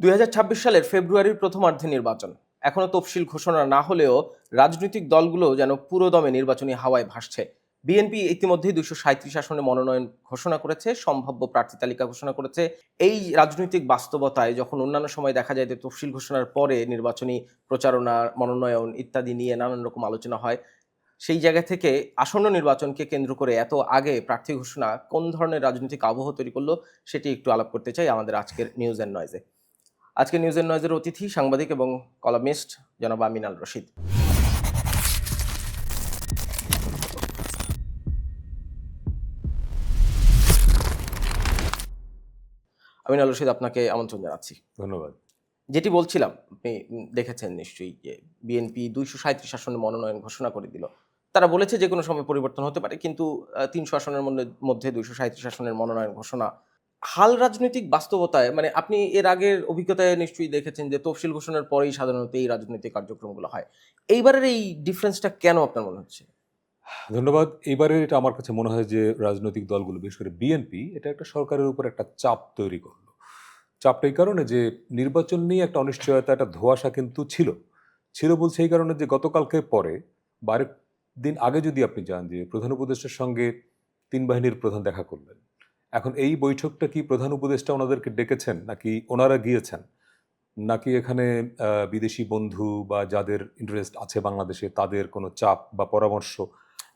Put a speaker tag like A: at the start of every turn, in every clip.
A: দুই হাজার ছাব্বিশ সালের ফেব্রুয়ারির প্রথমার্ধে নির্বাচন। এখনও তফসিল ঘোষণা না হলেও রাজনৈতিক দলগুলো যেন পুরোদমে নির্বাচনী হাওয়ায় ভাসছে। বিএনপি ইতিমধ্যেই দুইশো সাঁত্রিশ আসনে মনোনয়ন ঘোষণা করেছে, সম্ভাব্য প্রার্থী তালিকা ঘোষণা করেছে। এই রাজনৈতিক বাস্তবতায় যখন অন্যান্য সময় দেখা যায় যে তফসিল ঘোষণার পরে নির্বাচনী প্রচারণা, মনোনয়ন ইত্যাদি নিয়ে নানান রকম আলোচনা হয়, সেই জায়গা থেকে আসন্ন নির্বাচনকে কেন্দ্র করে এত আগে প্রার্থী ঘোষণা কোন ধরনের রাজনৈতিক আবহ তৈরি করল, সেটি একটু আলাপ করতে চাই আমাদের আজকের নিউজ অ্যান্ড নয়েজে আজকে নিউজ অ্যান্ড নয়েজের অতিথি সাংবাদিক এবং কলামিস্ট জনাব আমিনাল রশিদ। আমিনাল রশিদ আপনাকে আমন্ত্রণ জানাচ্ছি।
B: ধন্যবাদ।
A: যেটি বলছিলাম আপনি দেখেছেন নিশ্চয়ই যে বিএনপি দুইশো সাঁত্রিশ আসনে মনোনয়ন ঘোষণা করে দিল। তারা বলেছে যে কোনো সময় পরিবর্তন হতে পারে কিন্তু তিনশো আসনের মধ্যে- মধ্যে দুইশো সাঁত্রিশ আসনের মনোনয়ন ঘোষণা হাল রাজনৈতিক বাস্তবতায় মানে আপনি এর আগের অভিজ্ঞতায় নিশ্চয়ই দেখেছেন যে তফসিল ঘোষণার পরেই সাধারণত এই রাজনৈতিক কার্যক্রমগুলো হয়। এইবারের এই ডিফারেন্সটা কেন আপনার মনে হচ্ছে?
B: ধন্যবাদ। এবারে এটা আমার কাছে মনে হয় যে রাজনৈতিক দলগুলো, বিশেষ করে বিএনপি এটা একটা সরকারের উপর একটা চাপ তৈরি করল। চাপটা এই কারণে যে নির্বাচন নিয়ে একটা অনিশ্চয়তা, একটা ধোঁয়াশা কিন্তু ছিল। ছিল বলছে এই কারণে যে গতকালকে পরে বারেক দিন আগে যদি আপনি যান, যে প্রধান উপদেষ্টার সঙ্গে তিন বাহিনীর প্রধান দেখা করলেন এখন এই বৈঠকটা কি প্রধান উপদেষ্টা ওনাদেরকে ডেকেছেন নাকি ওনারা গিয়েছেন? নাকি এখানে বিদেশি বন্ধু বা যাদের ইন্টারেস্ট আছে বাংলাদেশে তাদের কোনো চাপ বা পরামর্শ?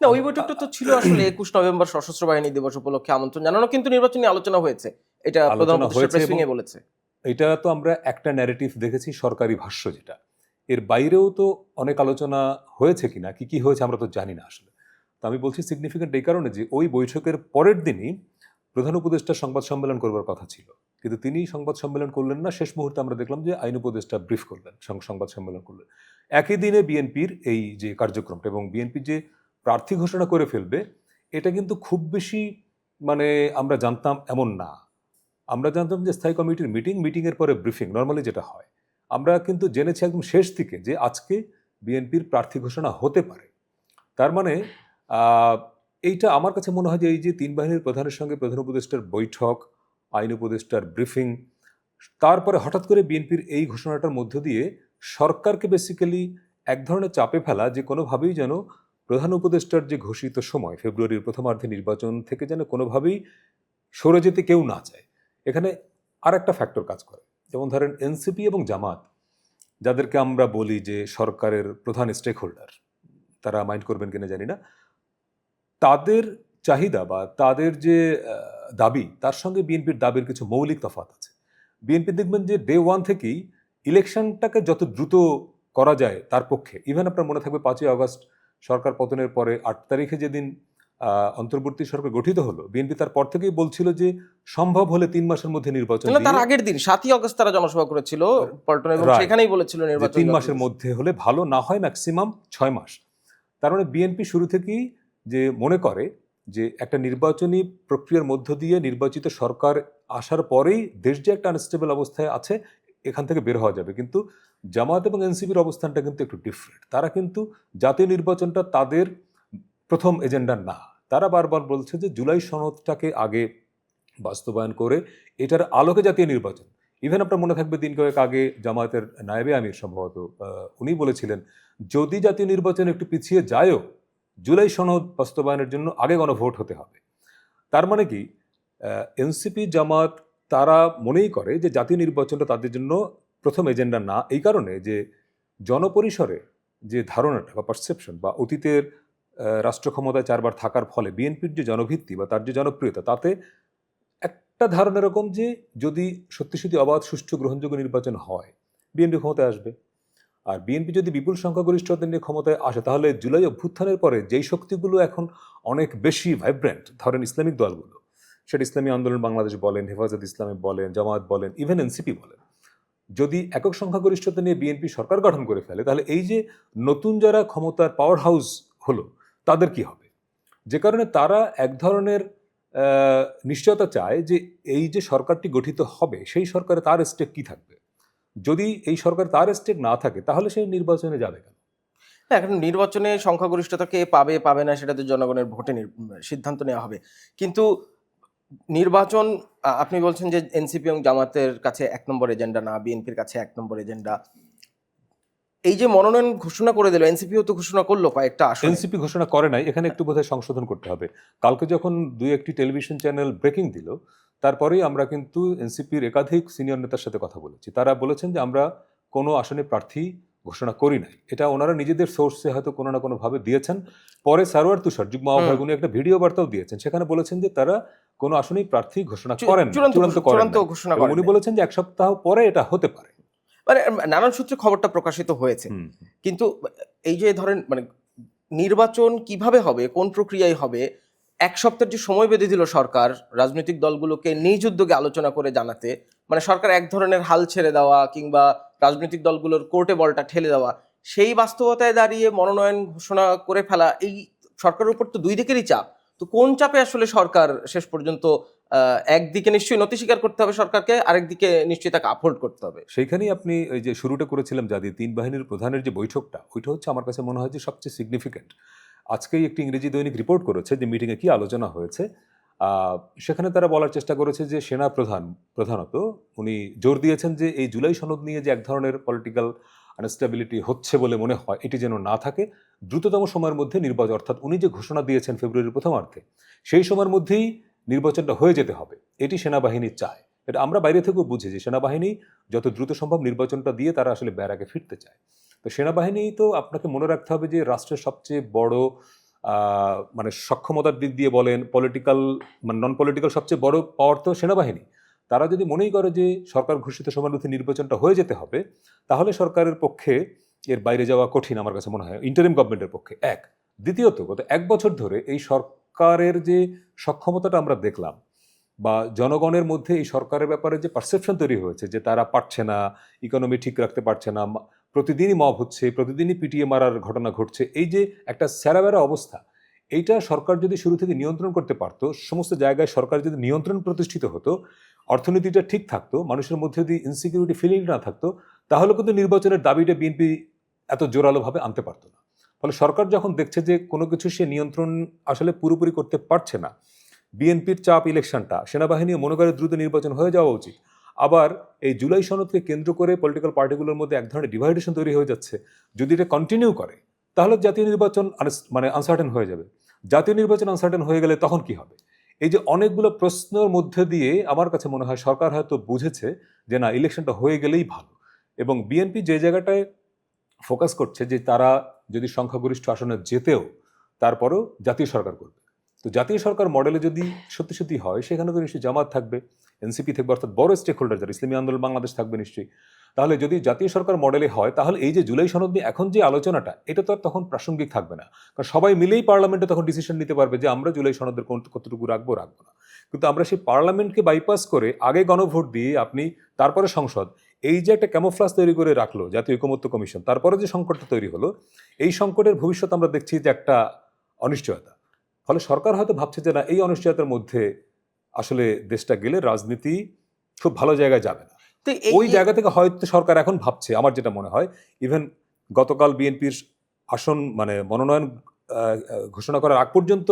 A: না ওই বৈঠকটা তো ছিল আসলে একুশ নভেম্বর সশস্ত্র বাহিনী দিবস উপলক্ষে আমন্ত্রণ জানানো কিন্তু নির্বাচনী আলোচনা হয়েছে। এটা প্রধান উপদেষ্টা বলেছে।
B: এটা তো আমরা একটা ন্যারেটিভ দেখেছি সরকারি ভাষ্য যেটা। এর বাইরেও তো অনেক আলোচনা হয়েছে কিনা কি কি হয়েছে আমরা তো জানি না আসলে। তো আমি বলছি সিগনিফিকেন্ট এই কারণে যে ওই বৈঠকের পরের দিনই প্রধান উপদেষ্টা সংবাদ সম্মেলন করবার কথা ছিল। কিন্তু তিনি সংবাদ সম্মেলন করলেন না। শেষ মুহূর্তে আমরা দেখলাম যে আইন উপদেষ্টা ব্রিফ করলেন সংবাদ সম্মেলন করলেন। একই দিনে বিএনপির এই যে কার্যক্রমটা এবং বিএনপি যে প্রার্থী ঘোষণা করে ফেলবে, এটা কিন্তু খুব বেশি মানে আমরা জানতাম এমন না। আমরা জানতাম যে স্থায়ী কমিটির মিটিং, মিটিংয়ের পরে ব্রিফিং, নর্মালি যেটা হয়। আমরা কিন্তু জেনেছি একদম শেষ দিকে যে আজকে বিএনপির প্রার্থী ঘোষণা হতে পারে। তার মানে এইটা আমার কাছে মনে হয় যে এই যে তিন বাহিনীর প্রধানের সঙ্গে প্রধান উপদেষ্টার বৈঠক, আইন উপদেষ্টার ব্রিফিং তারপরে হঠাৎ করে বিএনপির এই ঘোষণাটার মধ্য দিয়ে সরকারকে বেসিক্যালি এক ধরনের চাপে ফেলা যে কোনোভাবেই যেন প্রধান উপদেষ্টার যে ঘোষিত সময়, ফেব্রুয়ারির প্রথমার্ধে নির্বাচন থেকে যেন কোনোভাবেই সরে যেতে কেউ না চায়। এখানে আর একটা ফ্যাক্টর কাজ করে। যেমন ধরেন এনসিপি এবং জামাত, যাদেরকে আমরা বলি যে সরকারের প্রধান স্টেক হোল্ডার তারা মাইন্ড করবেন কিনা জানি না তাদের চাহিদা বা তাদের যে দাবি তার সঙ্গে বিএনপির দাবির কিছু মৌলিক তফাৎ আছে। বিএনপি দেখবেন যে ডে ওয়ান থেকেই ইলেকশনটাকে যত দ্রুত করা যায় তার পক্ষে ইভেন আপনার মনে থাকবে পাঁচই আগস্ট সরকার পতনের পরে আট তারিখে যেদিন অন্তর্বর্তী সরকার গঠিত হলো বিএনপি তার পর থেকেই বলছিল যে সম্ভব হলে তিন মাসের মধ্যে নির্বাচন
A: তার আগের দিন সাতই অগস্ট তারা জনসভা করেছিল পল্টন এবং সেখানেই বলেছিল নির্বাচন
B: তিন মাসের মধ্যে হলে ভালো না হয় ম্যাক্সিমাম ছয় মাস। তার মানে বিএনপি শুরু থেকেই যে মনে করে যে একটা নির্বাচনী প্রক্রিয়ার মধ্য দিয়ে নির্বাচিত সরকার আসার পরেই দেশ যে একটা আনস্টেবল অবস্থায় আছে, এখান থেকে বের হওয়া যাবে। কিন্তু জামাত এবং এনসিপির অবস্থানটা কিন্তু একটু ডিফারেন্ট তারা কিন্তু জাতীয় নির্বাচনটা তাদের প্রথম এজেন্ডা না। তারা বারবার বলছে যে জুলাই সনদটাকে আগে বাস্তবায়ন করে এটার আলোকে জাতীয় নির্বাচন। ইভেন আপনার মনে থাকবে দিন কয়েক আগে জামায়াতের নায়েবে আমির সম্ভবত উনি বলেছিলেন, যদি জাতীয় নির্বাচন একটু পিছিয়ে যায়ও জুলাই সনদ বাস্তবায়নের জন্য আগে গণভোট হতে হবে। তার মানে কি? এনসিপি, জামাত তারা মনেই করে যে জাতীয় নির্বাচনটা তাদের জন্য প্রথম এজেন্ডা না। এই কারণে যে জনপরিসরে যে ধারণাটা বা পারসেপশন বা অতীতের রাষ্ট্র ক্ষমতায় চারবার থাকার ফলে বিএনপির যে জনভিত্তি বা তার যে জনপ্রিয়তা, তাতে একটা ধারণা এরকম যে যদি সত্যি সত্যি অবাধ, সুষ্ঠু, গ্রহণযোগ্য নির্বাচন হয়, বিএনপি ক্ষমতায় আসবে। আর বিএনপি যদি বিপুল সংখ্যাগরিষ্ঠতা নিয়ে ক্ষমতায় আসে, তাহলে জুলাই অভ্যুত্থানের পরে যেই শক্তিগুলো এখন অনেক বেশি ভাইব্রেন্ট ধরেন ইসলামিক দলগুলো, সেটা ইসলামী আন্দোলন বাংলাদেশ বলেন, হেফাজত ইসলামী বলেন জামাত বলেন ইভেন এনসিপি বলেন। যদি একক সংখ্যাগরিষ্ঠতা নিয়ে বিএনপি সরকার গঠন করে ফেলে, তাহলে এই যে নতুন যারা ক্ষমতার পাওয়ার হাউস হলো, তাদের কি হবে? যে কারণে তারা এক ধরনের নিশ্চয়তা চায় যে এই যে সরকারটি গঠিত হবে, সেই সরকারে তার স্টেক কি থাকবে? যদি এই সরকার তার স্টেক না থাকে তাহলে সেই নির্বাচনে যাবে কেন?
A: না, এখন নির্বাচনে সংখ্যাগরিষ্ঠতা কে পাবে পাবে না সেটা তো জনগণের ভোটে সিদ্ধান্ত নেওয়া হবে। কিন্তু নির্বাচন আপনি বলছেন যে এনসিপি এবং জামাতের কাছে এক নম্বর এজেন্ডা না বিএনপির কাছে এক নম্বর এজেন্ডা এই যে মনোনয়ন ঘোষণা করে দিল এনসিপিও তো ঘোষণা করল কয়েকটা আসন।
B: এনসিপি ঘোষণা করে নাই এখানে একটু বোধহয় সংশোধন করতে হবে। কালকে যখন দুই একটি টেলিভিশন চ্যানেল ব্রেকিং দিল তারপরেই আমরা কিন্তু এনসিপির একাধিক সিনিয়র নেতার সাথে কথা বলেছি। তারা বলেছেন যে আমরা কোনো আসনে প্রার্থী ঘোষণা করি নাই। এটা ওনারা নিজেদের সোর্সে হয়তো কোনো না কোনো ভাবে দিয়েছেন। পরে সারোয়ার তুষার যুগ্ম আহ্বায়ক উনি একটা ভিডিও বার্তাও দিয়েছেন। সেখানে বলেছেন যে তারা কোনো আসনেই প্রার্থী ঘোষণা করেন
A: চূড়ান্ত
B: চূড়ান্ত করেন
A: ঘোষণা করেন
B: উনি বলেছেন যে এক সপ্তাহ পরে এটা হতে পারে।
A: মানে নানান সূত্রে খবরটা প্রকাশিত হয়েছে। কিন্তু এই যে ধরেন মানে নির্বাচন কীভাবে হবে কোন প্রক্রিয়ায় হবে এক সপ্তাহের যে সময় বেঁধে দিল সরকার, রাজনৈতিক দলগুলোকে নিজ উদ্যোগে আলোচনা করে জানাতে মানে সরকার এক ধরনের হাল ছেড়ে দেওয়া কিংবা রাজনৈতিক দলগুলোর কোর্টে বলটা ঠেলে দেওয়া, সেই বাস্তবতায় দাঁড়িয়ে মনোনয়ন ঘোষণা করে ফেলা, এই সরকারের উপর তো দুই দিকেরই চাপ। তো কোন চাপে আসলে সরকার শেষ পর্যন্ত একদিকে নিশ্চয়ই নতি স্বীকার করতে হবে সরকারকে, আরেকদিকে নিশ্চয়ই তাকে আপহোল্ড করতে হবে?
B: সেইখানেই আপনি এই যে শুরুটা করেছিলাম যাদি তিন বাহিনীর প্রধানের যে বৈঠকটা, ওইটা হচ্ছে আমার কাছে মনে হয় যে সবচেয়ে সিগনিফিক্যান্ট আজকেই একটি ইংরেজি দৈনিক রিপোর্ট করেছে যে মিটিংয়ে কি আলোচনা হয়েছে। সেখানে তারা বলার চেষ্টা করেছে যে সেনা প্রধান, প্রধানত উনি জোর দিয়েছেন যে এই জুলাই সনদ নিয়ে যে এক ধরনের পলিটিক্যাল আনস্টেবিলিটি হচ্ছে বলে মনে হয়, এটি যেন না থাকে, দ্রুততম সময়ের মধ্যে নির্বাচন, অর্থাৎ উনি যে ঘোষণা দিয়েছেন ফেব্রুয়ারির প্রথমার্ধে, সেই সময়ের মধ্যেই নির্বাচনটা হয়ে যেতে হবে। এটি সেনাবাহিনী চায়। এটা আমরা বাইরে থেকেও বুঝি যে সেনাবাহিনী যত দ্রুত সম্ভব নির্বাচনটা দিয়ে তারা আসলে ব্যারাকে ফিরতে চায়। তো সেনাবাহিনী তো আপনাকে মনে রাখতে হবে যে রাষ্ট্রের সবচেয়ে বড় মানে সক্ষমতার দিক দিয়ে বলেন পলিটিক্যাল মানে নন পলিটিক্যাল সবচেয়ে বড় পাওয়ার তো সেনাবাহিনী। তারা যদি মনেই করে যে সরকার ঘোষিত মধ্যে নির্বাচনটা হয়ে যেতে হবে, তাহলে সরকারের পক্ষে এর বাইরে যাওয়া কঠিন আমার কাছে মনে হয় ইন্টারিম গভর্নমেন্টের পক্ষে। এক। দ্বিতীয়ত, গত এক বছর ধরে এই সরকারের যে সক্ষমতাটা আমরা দেখলাম, বা জনগণের মধ্যে এই সরকারের ব্যাপারে যে পারসেপশন তৈরি হয়েছে, যে তারা পারছে না ইকোনমি ঠিক রাখতে পারছে না প্রতিদিনই মব হচ্ছে, প্রতিদিনই পিটিএ মারার ঘটনা ঘটছে। এই যে একটা স্যারাবেরা অবস্থা, এইটা সরকার যদি শুরু থেকে নিয়ন্ত্রণ করতে পারতো, সমস্ত জায়গায় সরকার যদি নিয়ন্ত্রণ প্রতিষ্ঠিত হতো, অর্থনীতিটা ঠিক থাকতো, মানুষের মধ্যে যদি ইনসিকিউরিটি ফিলিং না থাকতো, তাহলে কিন্তু নির্বাচনের দাবিটা বিএনপি এত জোরালোভাবে আনতে পারতো না। ফলে সরকার যখন দেখছে যে কোনো কিছু সে নিয়ন্ত্রণ আসলে পুরোপুরি করতে পারছে না বিএনপির চাপ ইলেকশনটা সেনাবাহিনী মনে করে দ্রুত নির্বাচন হয়ে যাওয়া উচিত। আবার এই জুলাই সনদকে কেন্দ্র করে পলিটিক্যাল পার্টিগুলোর মধ্যে এক ধরনের ডিভাইডেশন তৈরি হয়ে যাচ্ছে। যদি এটা কন্টিনিউ করে, তাহলে জাতীয় নির্বাচন মানে আনসার্টেন হয়ে যাবে। জাতীয় নির্বাচন আনসার্টেন হয়ে গেলে তখন কি হবে? এই যে অনেকগুলো প্রশ্নের মধ্যে দিয়ে আমার কাছে মনে হয় সরকার হয়তো বুঝেছে যে না ইলেকশনটা হয়ে গেলেই ভালো। এবং বিএনপি যে জায়গাটায় ফোকাস করছে যে তারা যদি সংখ্যাগরিষ্ঠ আসনে যেতেও, তারপরেও জাতীয় সরকার করবে। তো জাতীয় সরকার মডেলে যদি সত্যি সত্যি হয়, সেখানে তো নিশ্চয়ই জামাত থাকবে। এনসিপি থাকবে অর্থাৎ বড় স্টেক হোল্ডার যারা, ইসলামী আন্দোলন বাংলাদেশ থাকবে নিশ্চয়ই। তাহলে যদি জাতীয় সরকার মডেলে হয়, তাহলে এই যে জুলাই সনদ নিয়ে এখন যে আলোচনাটা, এটা তো আর তখন প্রাসঙ্গিক থাকবে না। কারণ সবাই মিলেই পার্লামেন্টে তখন ডিসিশন নিতে পারবে যে আমরা জুলাই সনদের কোন- কতটুকু রাখব রাখব না। কিন্তু আমরা সেই পার্লামেন্টকে বাইপাস করে আগে গণভোট দিয়ে আপনি, তারপরে সংসদ, এই যে একটা ক্যামোফ্লাস তৈরি করে রাখল জাতীয় ঐকমত্য কমিশন, তারপরে যে সংকটটা তৈরি হলো, এই সংকটের ভবিষ্যৎ আমরা দেখছি যে একটা অনিশ্চয়তা। ফলে সরকার হয়তো ভাবছে যে না, এই অনিশ্চয়তার মধ্যে আসলে দেশটা গেলে রাজনীতি খুব ভালো জায়গায় যাবে না।
A: তো
B: ওই জায়গা থেকে হয়তো সরকার এখন ভাবছে আমার যেটা মনে হয় ইভেন গতকাল বিএনপির আসন মানে মনোনয়ন ঘোষণা করার আগ পর্যন্ত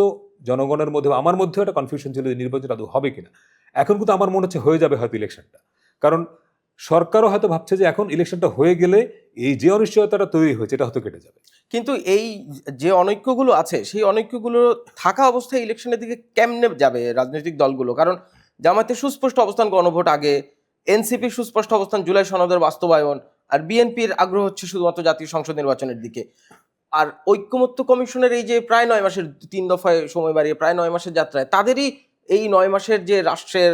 B: জনগণের মধ্যে আমার মধ্যেও একটা কনফিউশন ছিল যে নির্বাচন আদৌ হবে কিনা। এখন কিন্তু আমার মনে হচ্ছে হয়ে যাবে হয়তো ইলেকশনটা কারণ সরকারও হয়তো ভাবছে যে এখন ইলেকশনটা হয়ে গেলে এই যে অনিশ্চয়তাটা তৈরি হয়েছে এটা হয়তো কেটে যাবে।
A: কিন্তু এই যে অনৈক্যগুলো আছে, সেই অনৈক্যগুলো থাকা অবস্থায় ইলেকশনের দিকে কেমনে যাবে রাজনৈতিক দলগুলো? কারণ জামাতের সুস্পষ্ট অবস্থান গণভোট আগে এনসিপি সুস্পষ্ট অবস্থান জুলাই সনদের বাস্তবায়ন, আর বিএনপির আগ্রহ হচ্ছে শুধুমাত্র জাতীয় সংসদ নির্বাচনের দিকে। আর ঐক্যমত্য কমিশনের এই যে প্রায় নয় মাসের তিন দফায় সময় বাড়িয়ে প্রায় নয় মাসের যাত্রায়, তাদেরই এই নয় মাসের যে রাষ্ট্রের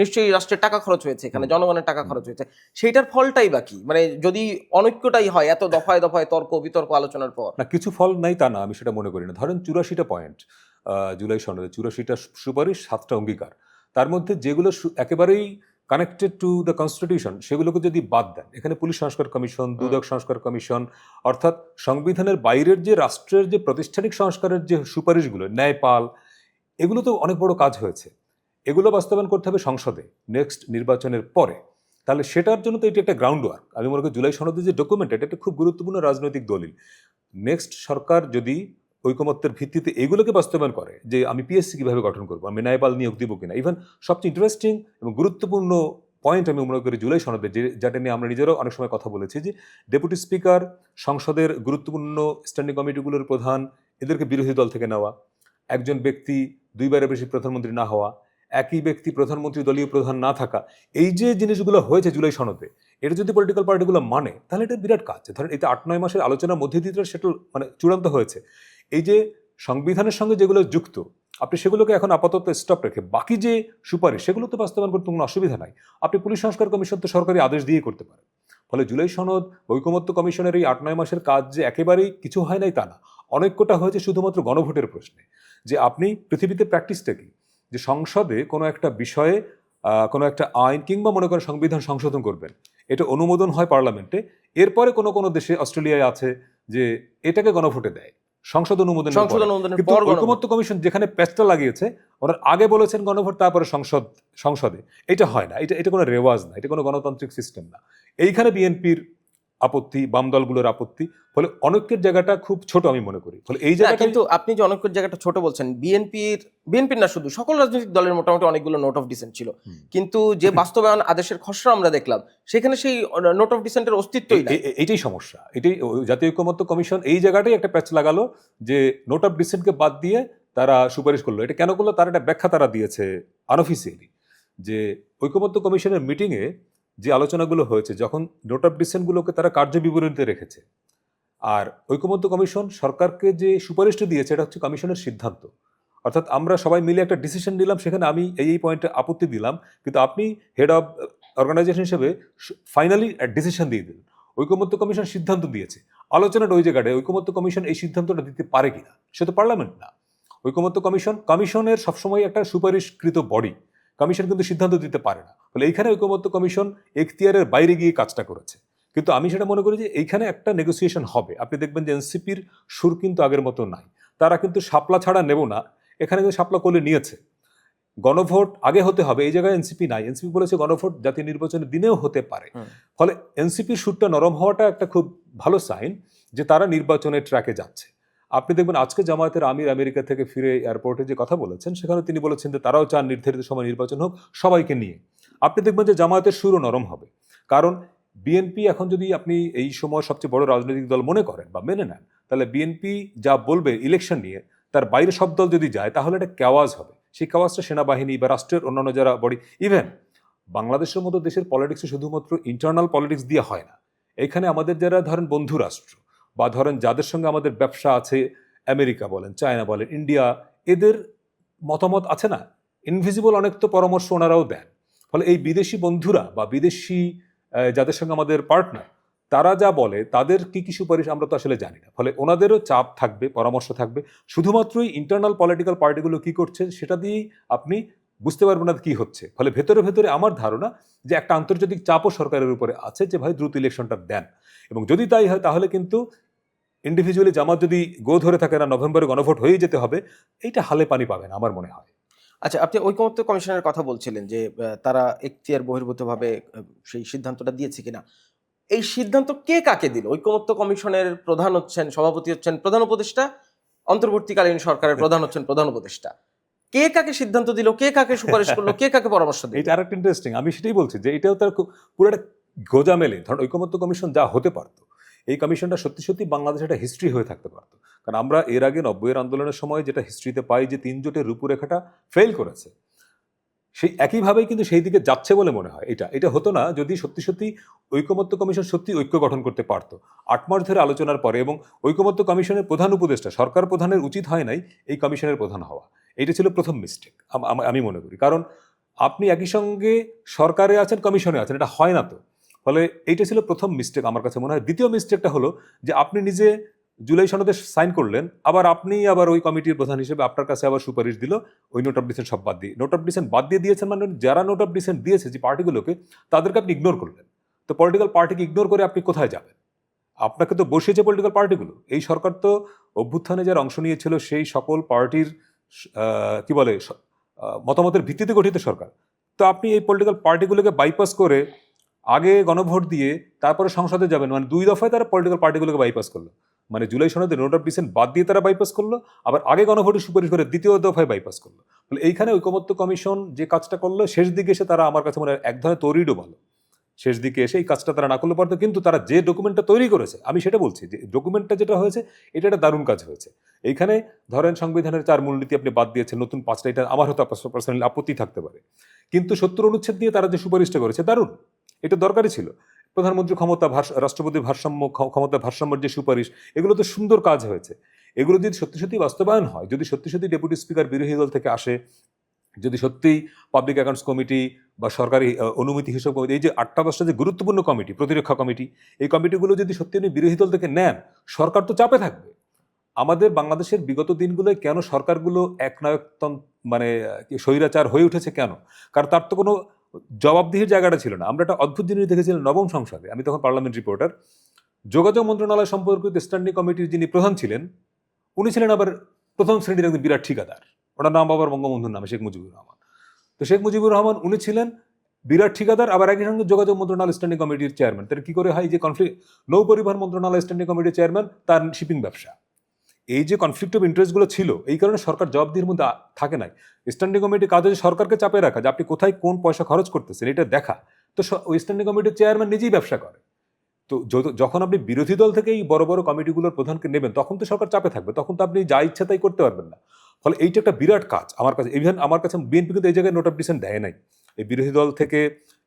A: নিশ্চয়ই রাষ্ট্রের টাকা খরচ হয়েছে এখানে জনগণের টাকা খরচ হয়েছে। সেইটার ফলটাই বাকি মানে যদি অনৈক্যটাই হয় এত দফায় দফায় তর্ক বিতর্ক আলোচনার পর।
B: না কিছু ফল নাই তা না আমি সেটা মনে করি না। ধরেন চুরাশিটা পয়েন্ট জুলাই সনদে। চুরাশিটা সুপারিশ সাতটা অঙ্গীকার। তার মধ্যে যেগুলো একেবারেই কানেক্টেড টু দ্য কনস্টিটিউশন সেগুলোকে যদি বাদ দেন এখানে পুলিশ সংস্কার কমিশন দুদক সংস্কার কমিশন অর্থাৎ সংবিধানের বাইরের যে রাষ্ট্রের যে প্রাতিষ্ঠানিক সংস্কারের যে সুপারিশগুলো ন্যায়পাল এগুলো তো অনেক বড় কাজ হয়েছে। এগুলো বাস্তবায়ন করতে হবে সংসদে নেক্সট নির্বাচনের পরে। তাহলে সেটার জন্য তো এটি একটা গ্রাউন্ড ওয়ার্ক আমি মনে করি জুলাই সনদের যে ডকুমেন্ট এটা একটা খুব গুরুত্বপূর্ণ রাজনৈতিক দলিল। নেক্সট সরকার যদি ঐকমত্যের ভিত্তিতে এগুলোকে বাস্তবায়ন করে, যে আমি পিএসসি কীভাবে গঠন করব, আমি ন্যায়পাল নিয়োগ দিব কিনা ইভেন সবচেয়ে ইন্টারেস্টিং এবং গুরুত্বপূর্ণ পয়েন্ট আমি মনে করি জুলাই সনদে, যে যেটা নিয়ে আমরা নিজেরাও অনেক সময় কথা বলেছি, যে ডেপুটি স্পিকার সংসদের গুরুত্বপূর্ণ স্ট্যান্ডিং কমিটিগুলোর প্রধান, এদেরকে বিরোধী দল থেকে নেওয়া একজন ব্যক্তি দুইবারের বেশি প্রধানমন্ত্রী না হওয়া, একই ব্যক্তি প্রধানমন্ত্রী, দলীয় প্রধান না থাকা, এই যে জিনিসগুলো হয়েছে জুলাই সনদে, এটা যদি পলিটিক্যাল পার্টিগুলো মানে তাহলে এটা বিরাট কাজ। ধরেন এতে আট, নয় মাসের আলোচনার মধ্যে দিয়ে সেটা মানে চূড়ান্ত হয়েছে। এই যে সংবিধানের সঙ্গে যেগুলো যুক্ত, আপনি সেগুলোকে এখন আপাতত স্টপ রেখে, বাকি যে সুপারিশ, সেগুলো তো বাস্তবায়ন করতে কোনো অসুবিধা নাই। আপনি পুলিশ সংস্কার কমিশন তো সরকারি আদেশ দিয়ে করতে পারেন। ফলে জুলাই সনদ, ঐকমত্য কমিশনের এই আট, নয় মাসের কাজ যে একেবারেই কিছু হয় নাই তা না। অনেকটা হয়েছে শুধুমাত্র গণভোটের প্রশ্নে। যে আপনি পৃথিবীতে প্র্যাকটিসটা কি? যে সংসদে কোনো একটা বিষয়ে কোনো একটা আইন কিংবা মনে করেন সংবিধান সংশোধন করবেন। এটা অনুমোদন হয় পার্লামেন্টে। এরপরে কোনো কোনো দেশে অস্ট্রেলিয়ায় আছে যে এটাকে গণভোটে দেয়। সংসদ অনুমোদন কিন্তু ঐকমত্য কমিশন যেখানে প্যাচটা লাগিয়েছে ওনার আগে বলেছেন গণভোট তারপরে সংসদ সংসদে। এটা হয় না। এটা এটা কোনো রেওয়াজ না। এটা কোনো গণতান্ত্রিক সিস্টেম না। এইখানে বিএনপির আপত্তি বাম দলগুলোর আপত্তি ফলে অনেকের জায়গাটা খুব ছোট আমি মনে করি। ফলে এই জায়গা
A: কিন্তু আপনি যে অনেকের জায়গাটা ছোট বলছেন বিএনপির বিএনপির না শুধু সকল রাজনৈতিক দলের মোটামুটি অনেকগুলো নোট অফ ডিসেন্ট ছিল। কিন্তু যে বাস্তবায়ন আদেশের খসড়া আমরা দেখলাম সেখানে সেই নোট অফ ডিসেন্টের অস্তিত্বই
B: এটাই সমস্যা। এটাই জাতীয় ঐকমত্য কমিশন এই জায়গাটাই একটা প্যাচ লাগালো যে নোট অফ ডিসেন্টকে বাদ দিয়ে তারা সুপারিশ করল। এটা কেন করল? তার একটা ব্যাখ্যা তারা দিয়েছে আনঅফিসিয়ালি যে ঐকমত্য কমিশনের মিটিংয়ে যে আলোচনাগুলো হয়েছে, যখন নোট অফ ডিসেন্টগুলোকে তারা কার্যবিবরণীতে রেখেছে। আর ঐকমত্য কমিশন সরকারকে যে সুপারিশটা দিয়েছে, এটা হচ্ছে কমিশনের সিদ্ধান্ত। অর্থাৎ আমরা সবাই মিলে একটা ডিসিশন নিলাম, সেখানে আমি এই এই পয়েন্টে আপত্তি দিলাম, কিন্তু আপনি হেড অফ অর্গানাইজেশন হিসেবে ফাইনালি ডিসিশন দিয়ে দিলেন। ঐকমত্য কমিশন সিদ্ধান্ত দিয়েছে। আলোচনাটা ওই জায়গাটায় ঐকমত্য কমিশন এই সিদ্ধান্তটা দিতে পারে কিনা, সে তো পার্লামেন্ট না। ঐকমত্য কমিশন, কমিশনের সবসময় একটা সুপারিশকৃত বডি। কমিশন কিন্তু সিদ্ধান্ত দিতে পারে না। ফলে এইখানে ঐকমত্য কমিশন এখতিয়ারের বাইরে গিয়ে কাজটা করেছে। কিন্তু আমি সেটা মনে করি যে এইখানে একটা নেগোসিয়েশন হবে। আপনি দেখবেন যে এনসিপির সুর কিন্তু আগের মতো নাই। তারা কিন্তু সাপলা ছাড়া নেব না। এখানে কিন্তু শাপলা কোলে নিয়েছে। গণভোট আগে হতে হবে। এই জায়গায় এনসিপি নাই। এনসিপি বলেছে গণভোট জাতীয় নির্বাচনের দিনেও হতে পারে। ফলে এনসিপির সুরটা নরম হওয়াটা একটা খুব ভালো সাইন যে তারা নির্বাচনের ট্র্যাকে যাচ্ছে। আপনি দেখবেন আজকে জামায়াতের আমির আমেরিকা থেকে ফিরে এয়ারপোর্টে যে কথা বলেছেন, সেখানে তিনি বলেছেন যে তারাও চান নির্ধারিত সময় নির্বাচন হোক, সবাইকে নিয়ে। আপনি দেখবেন যে জামায়াতের সুরও নরম হবে। কারণ বিএনপি এখন যদি আপনি এই সময় সবচেয়ে বড় রাজনৈতিক দল মনে করেন বা মেনে নেন, তাহলে বিএনপি যা বলবে ইলেকশন নিয়ে, তার বাইরে সব দল যদি যায়, তাহলে এটা কেওয়াজ হবে। সেই ক্যাওয়াজটা সেনাবাহিনী বা রাষ্ট্রের অন্যান্য যারা বডি ইভেন বাংলাদেশের মতো দেশের পলিটিক্সে শুধুমাত্র ইন্টারনাল পলিটিক্স দিয়ে হয় না। এখানে আমাদের যারা ধরেন বন্ধু রাষ্ট্র বা ধরেন যাদের সঙ্গে আমাদের ব্যবসা আছে, আমেরিকা বলেন, চায়না বলেন, ইন্ডিয়া, এদের মতামত আছে না? ইনভিজিবল অনেক তো পরামর্শ ওনারাও দেন। ফলে এই বিদেশি বন্ধুরা বা বিদেশি যাদের সঙ্গে আমাদের পার্টনার তারা যা বলে, তাদের কি কি সুপারিশ আমরা তো আসলে জানি না। ফলে ওনাদেরও চাপ থাকবে, পরামর্শ থাকবে। শুধুমাত্রই ইন্টারনাল পলিটিক্যাল পার্টিগুলো কি করছে, সেটা দিয়েই আপনি বুঝতে পারবেন না কি হচ্ছে। ফলে ভেতরে ভেতরে আমার ধারণা যে একটা আন্তর্জাতিক চাপও সরকারের উপরে আছে যে ভাই দ্রুত ইলেকশনটা দেন। এবং যদি তাই হয় তাহলে কিন্তু ইন্ডিভিজুয়ালি জামাত যদি গো ধরে থাকে না নভেম্বরে গণভোট হয়েই যেতে হবে এইটা হালে পানি পাবে না আমার মনে হয়।
A: আচ্ছা আপনি ঐকমত্য কমিশনের কথা বলছিলেন যে তারা এখতিয়ার বহির্ভূতভাবে সেই সিদ্ধান্তটা দিয়েছে কিনা। এই সিদ্ধান্ত কে কাকে দিল? ঐকমত্য কমিশনের প্রধান হচ্ছেন সভাপতি হচ্ছেন প্রধান উপদেষ্টা অন্তর্বর্তীকালীন সরকারের প্রধান হচ্ছেন প্রধান উপদেষ্টা। কে কাকে সিদ্ধান্ত দিল, কে কাকে সুপারিশ করল, কে কাকে পরামর্শ দিল?
B: এটা আরেকটা ইন্টারেস্টিং আমি সেটাই বলছি যে এটাও তার পুরো একটা গোজা মেলে ধরুন ঐকমত্য কমিশন যা হতে পারতো, এই কমিশনটা সত্যি সত্যি বাংলাদেশে একটা হিস্ট্রি হয়ে থাকতে পারতো। কারণ আমরা এর আগে নব্বইয়ের আন্দোলনের সময় যেটা হিস্ট্রিতে পাই যে তিন জোটের রূপুরেখাটা ফেল করেছে, সেই একইভাবেই কিন্তু সেই দিকে যাচ্ছে বলে মনে হয়। এটা এটা হতো না যদি সত্যি সত্যি ঐকমত্য কমিশন সত্যি ঐক্য গঠন করতে পারতো। আট মাস ধরে আলোচনার পরে এবং ঐকমত্য কমিশনের প্রধান উপদেষ্টা, সরকার প্রধানের উচিত হয় নাই এই কমিশনের প্রধান হওয়া। এটা ছিল প্রথম মিস্টেক আমি মনে করি। কারণ আপনি একই সঙ্গে সরকারে আছেন কমিশনে আছেন, এটা হয় না তো। ফলে এইটা ছিল প্রথম মিস্টেক আমার কাছে মনে হয়। দ্বিতীয় মিস্টেকটা হলো যে আপনি নিজে জুলাই সনদে সাইন করলেন, আবার আপনি আবার ওই কমিটির প্রধান হিসেবে আপনার কাছে আবার সুপারিশ দিল, ওই নোট অফ ডিসেন্ট সব বাদ দিয়ে। নোট অফ ডিসেন্ট বাদ দিয়ে দিয়েছেন মানে যারা নোট অফ ডিসেন্ট দিয়েছে যে পার্টিগুলোকে তাদেরকে আপনি ইগনোর করলেন। তো পলিটিক্যাল পার্টিকে ইগনোর করে আপনি কোথায় যাবেন? আপনাকে তো বসিয়েছে পলিটিক্যাল পার্টিগুলো এই সরকার তো অভ্যুত্থানে যারা অংশ নিয়েছিল, সেই সকল পার্টির কি বলে মতামতের ভিত্তিতে গঠিত সরকার। তো আপনি এই পলিটিক্যাল পার্টিগুলোকে বাইপাস করে আগে গণভোট দিয়ে তারপরে সংসদে যাবেন। মানে দুই দফায় তারা পলিটিক্যাল পার্টিগুলোকে বাইপাস করল। মানে জুলাই সনদে নোট অফ ডিসেন্ট বাদ দিয়ে তারা বাইপাস করল, আবার আগে গণভোটের সুপারিশ করে দ্বিতীয় দফায় বাইপাস করল। তাহলে এইখানে ঐকমত্য কমিশন যে কাজটা করল, শেষ দিকে এসে তারা আমার কাছে মনে হয় এক ধরনের তৈরি ডোবালো। শেষ দিকে এসে এই কাজটা তারা না করলে পারতো কিন্তু তারা যে ডকুমেন্টটা তৈরি করেছে, আমি সেটা বলছি যে ডকুমেন্টটা যেটা হয়েছে, এটা একটা দারুণ কাজ হয়েছে। এইখানে ধরেন সংবিধানের চার মূলনীতি আপনি বাদ দিয়েছেন, নতুন পাঁচটা, এটা আমার হয়তো পার্সোনালি আপত্তি থাকতে পারে। কিন্তু সত্তর অনুচ্ছেদ দিয়ে তারা যে সুপারিশটা করেছে, দারুণ। এটা দরকারই ছিল। প্রধানমন্ত্রী ক্ষমতা রাষ্ট্রপতির ভারসাম্য ক্ষ- ক্ষমতা ভারসাম্যের যে সুপারিশ, এগুলো তো সুন্দর কাজ হয়েছে। এগুলো যদি সত্যি সত্যি বাস্তবায়ন হয়, যদি সত্যি সত্যি ডেপুটি স্পিকার বিরোধী দল থেকে আসে যদি সত্যিই পাবলিক অ্যাকাউন্টস কমিটি বা সরকারি অনুমতি হিসাব কমিটি এই যে আটটা দশটা যে গুরুত্বপূর্ণ কমিটি প্রতিরক্ষা কমিটি এই কমিটিগুলো যদি সত্যি উনি বিরোধী দল থেকে নেন, সরকার তো চাপে থাকবে। আমাদের বাংলাদেশের বিগত দিনগুলোয় কেন সরকারগুলো একনায়কতন মানে স্বৈরাচার হয়ে উঠেছে কেন? কারণ তার তো কোনো জবাবদিহির জায়গাটা ছিল না। আমরা একটা অদ্ভুত জিনিস দেখেছিলাম নবম সংসদে, আমি তখন পার্লামেন্ট রিপোর্টার যোগাযোগ মন্ত্রণালয় সম্পর্কিত স্ট্যান্ডিং কমিটির যিনি প্রধান ছিলেন, উনি ছিলেন আবার প্রথম শ্রেণির একজন বিরাট ঠিকাদার। ওনার নাম বাবার বঙ্গবন্ধুর নামে, শেখ মুজিবুর রহমান। তো শেখ মুজিবুর রহমান, উনি ছিলেন বিরাট ঠিকাদার, আবার একই সঙ্গে যোগাযোগ মন্ত্রণালয় স্ট্যান্ডিং কমিটির চেয়ারম্যান তাহলে কি করে হয় যে কনফ্লিক্ট নৌ পরিবহন মন্ত্রণালয় স্ট্যান্ডিং কমিটির চেয়ারম্যান তার শিপিং ব্যবসা। এই যে কনফ্লিক্ট অফ ইন্টারেস্টগুলো ছিল, এই কারণে সরকার জবাবদিহির মধ্যে থাকে নাই। স্ট্যান্ডিং কমিটি কাজ হচ্ছে সরকারকে চাপে রাখা, যে আপনি কোথায় কোন পয়সা খরচ করতেছেন, এটা দেখা। তো ওই স্ট্যান্ডিং কমিটির চেয়ারম্যান নিজেই ব্যবসা করে। তো যখন আপনি বিরোধী দল থেকে এই বড় বড় কমিটিগুলোর প্রধানকে নেবেন, তখন তো সরকার চাপে থাকবে, তখন তো আপনি যা ইচ্ছা তাই করতে পারবেন না। ফলে এইটা একটা বিরাট কাজ। আমার কাছে ইভেন আমার কাছে বিএনপি কিন্তু এই জায়গায় নোট অফ ডিসেন্ট দেয় নাই। এই বিরোধী দল থেকে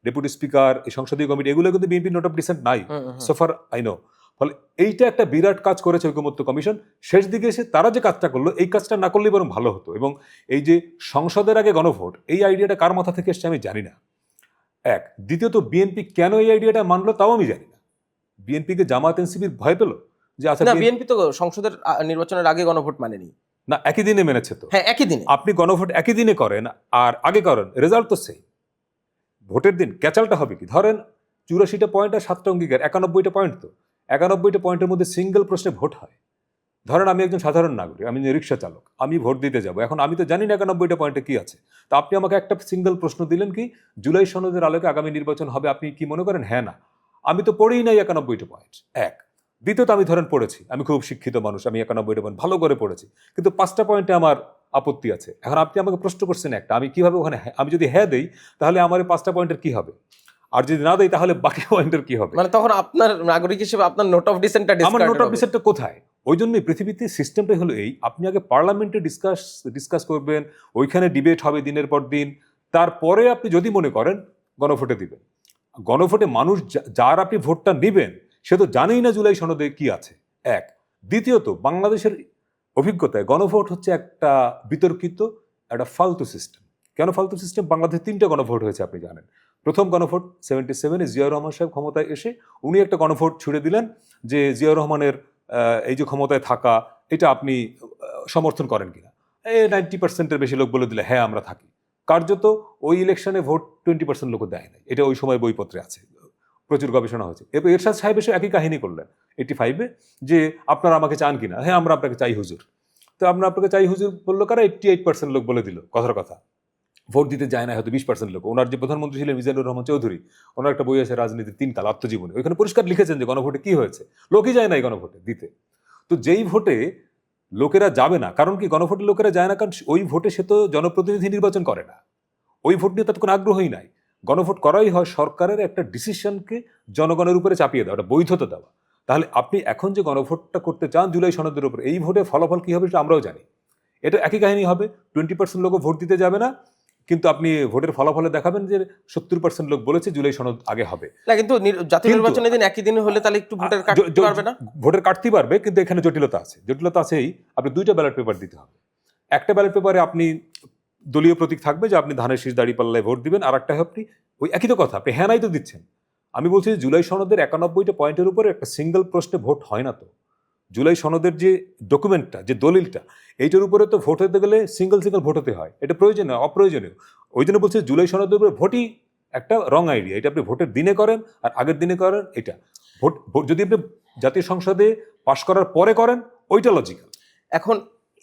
B: ডেপুটি স্পিকার এই সংসদীয় কমিটি এগুলো কিন্তু বিএনপি নোট অফ ডিসেন্ট নাই। সোফার আই নো ফলে এইটা একটা বিরাট কাজ করেছে ঐকমত্য কমিশন। শেষ দিকে এসে তারা যে কাজটা করল এই কাজটা না করলেই বরং ভালো হতো। এবং এই যে সংসদের আগে গণভোট এই আইডিয়াটা কার মাথা থেকে এসছে আমি জানি না। এক দ্বিতীয়ত বিএনপি কেন এই আইডিয়াটা মানলো তাও আমি জানি না। বিএনপিকে জামাত এনসিপির ভয় পেল? যে আচ্ছা
A: বিএনপি তো সংসদের নির্বাচনের আগে গণভোট মানেনি।
B: না একই দিনে মেনেছে তো।
A: হ্যাঁ একই দিনে।
B: আপনি গণভোট একই দিনে করেন আর আগে করেন রেজাল্ট তো সেই ভোটের দিন ক্যাচালটা হবে কি? ধরেন চুরাশিটা পয়েন্ট আর সাতটা অঙ্গীকার একানব্বইটা পয়েন্ট তো। একানব্বইটা পয়েন্টের মধ্যে সিঙ্গেল প্রশ্নে ভোট হয়। ধরেন আমি একজন সাধারণ নাগরিক আমি রিক্সা চালক আমি ভোট দিতে যাব। এখন আমি তো জানি না একানব্বইটা পয়েন্টে কি আছে। তা আপনি আমাকে একটা সিঙ্গেল প্রশ্ন দিলেন কি জুলাই সনদের আলোকে আগামী নির্বাচন হবে আপনি কি মনে করেন? হ্যাঁ না। আমি তো পড়েই নাই একানব্বইটা পয়েন্ট এক। দ্বিতীয়ত আমি ধরেন পড়েছি আমি খুব শিক্ষিত মানুষ আমি একানব্বইটা পয়েন্ট ভালো করে পড়েছি কিন্তু পাঁচটা পয়েন্টে আমার আপত্তি আছে। এখন আপনি আমাকে প্রশ্ন করছেন একটা আমি কীভাবে ওখানে হ্যাঁ- আমি যদি হ্যাঁ দেই তাহলে আমার এই পাঁচটা পয়েন্টের কি হবে? আর যদি না দেই তাহলে বাকি পয়েন্টের কি হবে?
A: মানে তখন আপনার নাগরিক হিসেবে আপনার নোট অফ ডিসেন্টটা
B: আমার নোট অফ ডিসেন্টটা কোথায়? ওই জন্যই পৃথিবীতে সিস্টেমটাই হলো এই আপনি আগে পার্লামেন্টে ডিসকাস ডিসকাস করবেন ওইখানে ডিবেট হবে দিনের পর দিন তারপরে আপনি যদি মনে করেন গণভোটে দিবেন। গণভোটে মানুষ যা- যার আপনি ভোটটা নেবেন সে তো জানেই না জুলাই সনদে কি আছে। এক, দ্বিতীয়ত, বাংলাদেশের অভিজ্ঞতায় গণভোট হচ্ছে একটা বিতর্কিত, একটা ফালতু সিস্টেম কেন ফালতু সিস্টেম বাংলাদেশে তিনটা গণভোট হয়েছে, আপনি জানেন। প্রথম গণভোট সেভেন্টি সেভেনে জিয়াউর রহমান সাহেব ক্ষমতায় এসে উনি একটা গণভোট ছুড়ে দিলেন যে জিয়াউর রহমানের এই যে ক্ষমতায় থাকা, এটা আপনি সমর্থন করেন কিনা। এই নাইনটি পার্সেন্টের বেশি লোক বলে দিলে হ্যাঁ আমরা থাকি। কার্যত ওই ইলেকশনে ভোট টোয়েন্টি পার্সেন্ট লোক দেয় নাই। এটা ওই সময় বইপত্রে আছে। প্রচুর গবেষণা হয়েছে। এরপর এরশাদ সাহেব এসে একই কাহিনী করলেন এইটি ফাইভে যে আপনারা আমাকে চান কিনা। হ্যাঁ আমরা আপনাকে চাই, হুজুর। তো আমরা আপনাকে চাই, হুজুর বলল, কারা? এইটটি এইট পার্সেন্ট লোক বলে দিল, কথার কথা। ভোট দিতে যায় না, হয়তো বিশ পার্সেন্ট লোক। ওনার যে প্রধানমন্ত্রী ছিলেন মিজানুর রহমান চৌধুরী, ওনার একটা বই আছে, রাজনীতির তিন কাল আত্মজীবনী। ওইখানে পরিষ্কার লিখেছেন যে গণভোটে কি হয়েছে। লোকই যায় না এই গণভোটে দিতে। তো যেই ভোটে লোকেরা যাবে না, কারণ কি গণভোটে লোকেরা যায় না, কারণ ওই ভোটে সে তো জনপ্রতিনিধি নির্বাচন করে না। ওই ভোট নিয়ে তার কোনো আগ্রহই নাই। গণভোট করাই হয় সরকারের একটা ডিসিশনকে জনগণের উপরে চাপিয়ে দেওয়া একটা বৈধতা দেওয়া। তাহলে আপনি এখন যে গণভোটটা করতে চান জুলাই সনদের উপর এই ভোটে ফলাফল কি হবে সেটা আমরাও জানি। এটা একই কাহিনী হবে টোয়েন্টি পার্সেন্ট লোকও ভোট দিতে যাবে না কিন্তু আপনি ভোটের ফলাফলে দেখাবেন যে সত্তর পার্সেন্ট লোক বলেছে জুলাই সনদ আগে হবে।
A: না কিন্তু জাতীয় নির্বাচনের দিন একই দিন হলে তাহলে একটু ভোটের কাটতে পারবে না?
B: ভোটের কাটতে পারবে কিন্তু এখানে জটিলতা আছে। জটিলতা আছেই আপনি দুইটা ব্যালট পেপার দিতে হবে। একটা ব্যালট পেপারে আপনি দলীয় প্রতীক থাকবে যে আপনি ধানের শীষ দাঁড়িয়ে পাল্লায় ভোট দিবেন। আর একটা আপনি ওই একই তো কথা আপনি হ্যাঁ নাই তো দিচ্ছেন। আমি বলছি যে জুলাই সনদের একানব্বইটা পয়েন্টের উপরে একটা সিঙ্গেল প্রশ্নে ভোট হয় না তো। জুলাই সনদের যে ডকুমেন্টটা, যে দলিলটা, এইটার উপরে তো ভোট হতে গেলে সিঙ্গেল সিঙ্গেল ভোট হতে হয়। এটা প্রয়োজনীয়, অপ্রয়োজনীয়? ওই জন্য বলছে জুলাই সনদের উপরে ভোটই একটা রং আইডিয়া এটা আপনি ভোটের দিনে করেন আর আগের দিনে করেন এটা। ভোট যদি আপনি জাতীয় সংসদে পাশ করার পরে করেন, ওইটা লজিক্যাল
A: এখন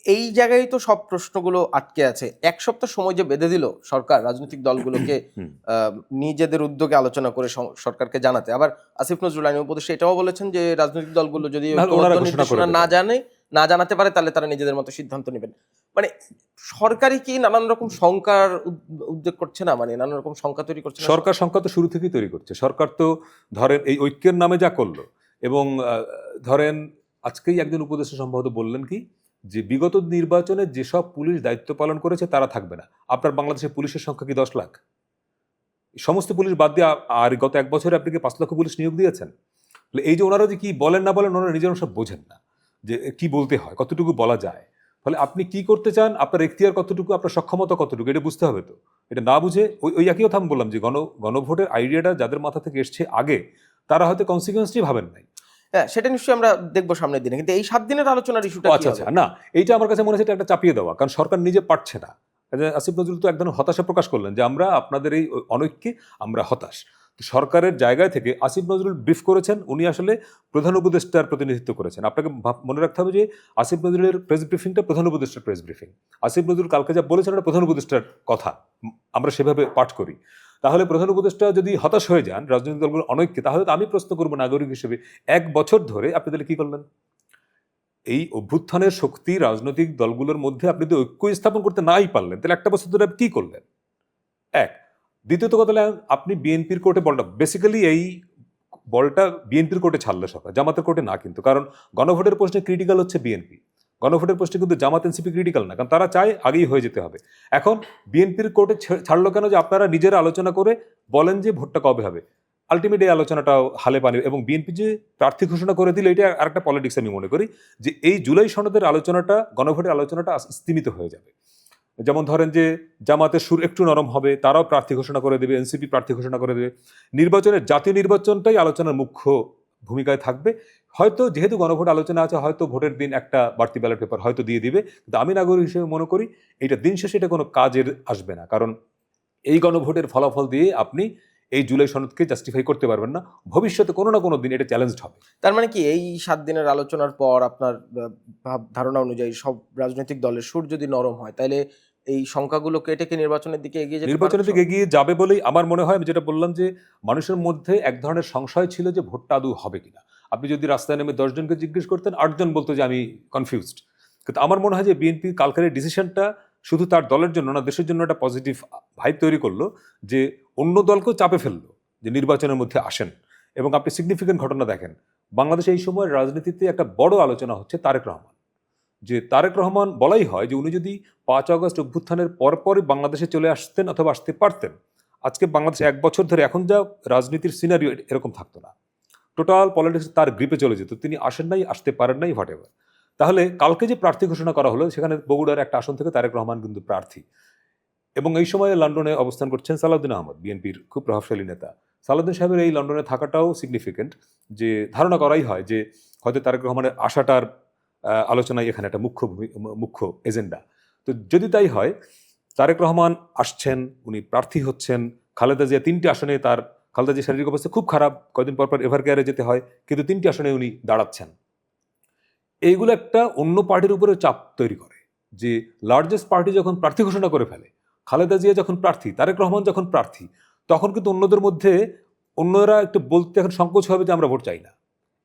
A: এই জায়গায় তো সব প্রশ্নগুলো আটকে আছে। এক সপ্তাহ সময় যে বেঁধে দিল সরকার রাজনৈতিক দলগুলোকে নিজেদের উদ্যোগে আলোচনা করে সরকারকে জানাতে। আবার আসিফ নজরুল আইন উপদেষ্টা এটাও বলেছেন যে রাজনৈতিক দলগুলো যদি নির্দেশনা না জানে না জানাতে পারে তাহলে তারা নিজেদের মতো সিদ্ধান্ত নেবেন। মানে সরকারি কি নানান রকম শঙ্কার উদ- উদ্যোগ করছে না? মানে নানান রকম শঙ্কা তৈরি করছে
B: সরকার সংখ্যা তো শুরু থেকেই তৈরি করছে। সরকার তো ধরেন এই ঐক্যের নামে যা করল এবং ধরেন আজকেই একজন উপদেষ্টা সম্ভবত বললেন কি যে বিগত নির্বাচনে যেসব পুলিশ দায়িত্ব পালন করেছে তারা থাকবে না। আপনার বাংলাদেশের পুলিশের সংখ্যা কি দশ লাখ? সমস্ত পুলিশ বাদ দিয়ে আর গত এক বছরে আপনি কি পাঁচ লক্ষ পুলিশ নিয়োগ দিয়েছেন? তাহলে এই যে ওনারা যে কি বলেন না বলেন, ওনারা নিজেরা সব বোঝেন না যে কি বলতে হয়, কতটুকু বলা যায়। ফলে আপনি কি করতে চান, আপনার এখতিয়ার কতটুকু, আপনার সক্ষমতা কতটুকু, এটা বুঝতে হবে তো। এটা না বুঝে ওই ওই একই কথা আমি বললাম যে গণ, গণভোটের আইডিয়াটা যাদের মাথা থেকে এসছে আগে, তারা হয়তো কনসিকুয়েন্সটি ভাবেন নাই।
A: হ্যাঁ সেটা নিশ্চয়ই আমরা দেখব সামনের দিনে। কিন্তু এই সাত দিনের আলোচনার ইস্যুটা
B: আচ্ছা আচ্ছা না এইটা আমার কাছে মনে হচ্ছে এটা একটা চাপিয়ে দেওয়া কারণ সরকার নিজে পারছে না। আসিফ নজরুল তো একদম হতাশা প্রকাশ করলেন যে আমরা আপনাদের এই অনৈক্যে আমরা হতাশ। তো সরকারের জায়গায় থেকে আসিফ নজরুল ব্রিফ করেছেন উনি আসলে প্রধান উপদেষ্টার প্রতিনিধিত্ব করেছেন। আপনাকে মনে রাখতে হবে যে আসিফ নজরুলের প্রেস ব্রিফিংটা প্রধান উপদেষ্টার প্রেস ব্রিফিং আসিফ নজরুল কালকে যা বলেছেন ওটা প্রধান উপদেষ্টার কথা। আমরা সেভাবে পাঠ করি। তাহলে প্রধান উপদেষ্টা যদি হতাশ হয়ে যান রাজনৈতিক দলগুলোর অনৈক্যে, তাহলে তো আমি প্রশ্ন করব নাগরিক হিসেবে, এক বছর ধরে আপনি তাহলে কি করলেন? এই অভ্যুত্থানের শক্তি রাজনৈতিক দলগুলোর মধ্যে আপনি যদি ঐক্য স্থাপন করতে নাই পারলেন, তাহলে একটা বছর ধরে আপনি কি করলেন? এক। দ্বিতীয়ত কথা আপনি বিএনপির কোর্টে বলটা বেসিক্যালি এই বলটা বিএনপির কোর্টে ছাড়লে সরকার, জামাতের কোর্টে না কিন্তু, কারণ গণভোটের প্রশ্নে ক্রিটিক্যাল হচ্ছে বিএনপি। গণভোটের প্রশ্নে কিন্তু জামাত এনসিপি ক্রিটিক্যাল না, কারণ তারা চায় আগেই হয়ে যেতে হবে। এখন বিএনপির কোর্টে ছাড়লো কেন যে আপনারা নিজেরা আলোচনা করে বলেন যে ভোটটা কবে হবে? আলটিমেট এই আলোচনাটাও হালে পানি, এবং বিএনপি যে প্রার্থী ঘোষণা করে দিলে, এটা আরেকটা পলিটিক্স আমি মনে করি, যে এই জুলাই সনদের আলোচনাটা, গণভোটের আলোচনাটা স্তীমিত হয়ে যাবে। যেমন ধরেন যে জামাতের সুর একটু নরম হবে, তারাও প্রার্থী ঘোষণা করে দেবে, এনসিপি প্রার্থী ঘোষণা করে দেবে। নির্বাচনের জাতীয় নির্বাচনটাই আলোচনার মুখ্য ভূমিকায় থাকবে হয়তো যেহেতু গণভোট আলোচনা আছে হয়তো ভোটের দিন একটা বাড়তি ব্যালট পেপার হয়তো দিয়ে দিবে। কিন্তু আমি নাগরিক হিসেবে মনে করি এটা দিন শেষে এটা কোনো কাজের আসবে না। কারণ এই গণভোটের ফলাফল দিয়ে আপনি এই জুলাই সনদকে জাস্টিফাই করতে পারবেন না। ভবিষ্যতে কোনো না কোনো দিন এটা চ্যালেঞ্জড হবে।
A: তার মানে কি এই সাত দিনের আলোচনার পর আপনার ধারণা অনুযায়ী সব রাজনৈতিক দলের সুর যদি নরম হয় তাহলে এই সংখ্যাগুলো কেটে কি নির্বাচনের দিকে এগিয়ে
B: নির্বাচনের দিকে এগিয়ে যাবে বলেই আমার মনে হয় আমি যেটা বললাম যে মানুষের মধ্যে এক ধরনের সংশয় ছিল যে ভোটটা আদৌ হবে কিনা। আপনি যদি রাস্তায় নেমে দশজনকে জিজ্ঞেস করতেন, আটজন বলতো যে আমি কনফিউজড কিন্তু আমার মনে হয় যে বিএনপি কালকের ডিসিশনটা শুধু তার দলের জন্য না, দেশের জন্য একটা পজিটিভ ভাইব তৈরি করল যে অন্য দলকেও চাপে ফেলল যে নির্বাচনের মধ্যে আসেন। এবং আপনি সিগনিফিকেন্ট ঘটনা দেখেন। বাংলাদেশে এই সময় রাজনীতিতে একটা বড় আলোচনা হচ্ছে তারেক রহমান। যে তারেক রহমান বলাই হয় যে উনি যদি পাঁচ আগস্ট অভ্যুত্থানের পরপরই বাংলাদেশে চলে আসতেন অথবা আসতে পারতেন, আজকে বাংলাদেশে এক বছর ধরে এখন যা রাজনীতির সিনারিও এরকম থাকতো না। টোটাল পলিটিক্স তার গ্রিপে চলে যেত, তিনি আসেন নাই, আসতে পারেন নাই হোয়াট এভার তাহলে কালকে যে প্রার্থী ঘোষণা করা হলো, সেখানে বগুড়ার একটা আসন থেকে তারেক রহমান কিন্তু প্রার্থী। এবং এই সময়ে লন্ডনে অবস্থান করছেন সালাউদ্দিন আহমদ, বিএনপির খুব প্রভাবশালী নেতা। সালাউদ্দিন সাহেবের এই লন্ডনে থাকাটাও সিগনিফিকেন্ট যে ধারণা করাই হয় যে হয়তো তারেক রহমানের আশাটার আলোচনায় এখানে একটা মুখ্য মুখ্য এজেন্ডা তো যদি তাই হয়, তারেক রহমান আসছেন, উনি প্রার্থী হচ্ছেন, খালেদা জিয়া তিনটি আসনে তার খালেদা জিয়ার শারীরিক অবস্থা খুব খারাপ কয়দিন পর পর এভার কেয়ারে যেতে হয়, কিন্তু তিনটি আসনে উনি দাঁড়াচ্ছেন। এইগুলো একটা অন্য পার্টির উপরে চাপ তৈরি করে, যে লার্জেস্ট পার্টি যখন প্রার্থী ঘোষণা করে ফেলে, খালেদা জিয়া যখন প্রার্থী, তারেক রহমান যখন প্রার্থী, তখন কিন্তু অন্যদের মধ্যে অন্যরা একটু বলতে এখন সংকোচ হবে যে আমরা ভোট চাই না।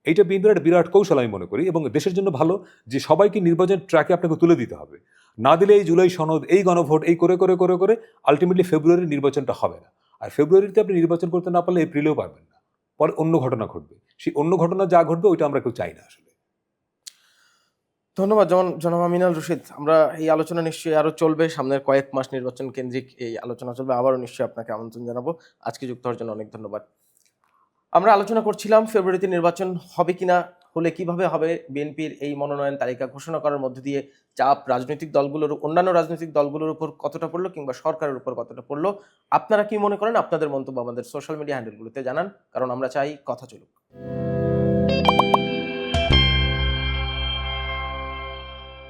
B: এইটা বিএনপির একটা বিরাট কৌশল আমি মনে করি, এবং দেশের জন্য ভালো যে সবাইকে নির্বাচন ট্র্যাকে আপনাকে তুলে দিতে হবে। না দিলে এই জুলাই সনদ, এই গণভোট, এই করে করে করে করে আলটিমেটলি ফেব্রুয়ারির নির্বাচনটা হবে না। আর ফেব্রুয়ারিতে আপনি নির্বাচন করতে না পারলে এপ্রিলেও পারবেন না। পরে অন্য ঘটনা ঘটবে। সেই অন্য ঘটনা যা ঘটবে, ওইটা আমরা কেউ চাই না আসলে।
A: ধন্যবাদ যেমন জনাব আমিনাল রশিদ। আমরা এই আলোচনা নিশ্চয়ই আরও চলবে। সামনের কয়েক মাস নির্বাচন কেন্দ্রিক এই আলোচনা চলবে। আবারও নিশ্চয়ই আপনাকে আমন্ত্রণ জানাব। আজকে যুক্ত হওয়ার জন্য অনেক ধন্যবাদ। আমরা আলোচনা করছিলাম ফেব্রুয়ারিতে নির্বাচন হবে কিনা হলে কীভাবে হবে বিএনপির এই মনোনয়ন তালিকা ঘোষণা করার মধ্য দিয়ে চাপ, রাজনৈতিক দলগুলোর, অন্যান্য রাজনৈতিক দলগুলোর উপর কতটা পড়ল কিংবা সরকারের উপর কতটা পড়ল? আপনারা কি মনে করেন? আপনাদের মন্তব্য আমাদের সোশ্যাল মিডিয়া হ্যান্ডেলগুলোতে জানান, কারণ আমরা চাই কথা চলুক।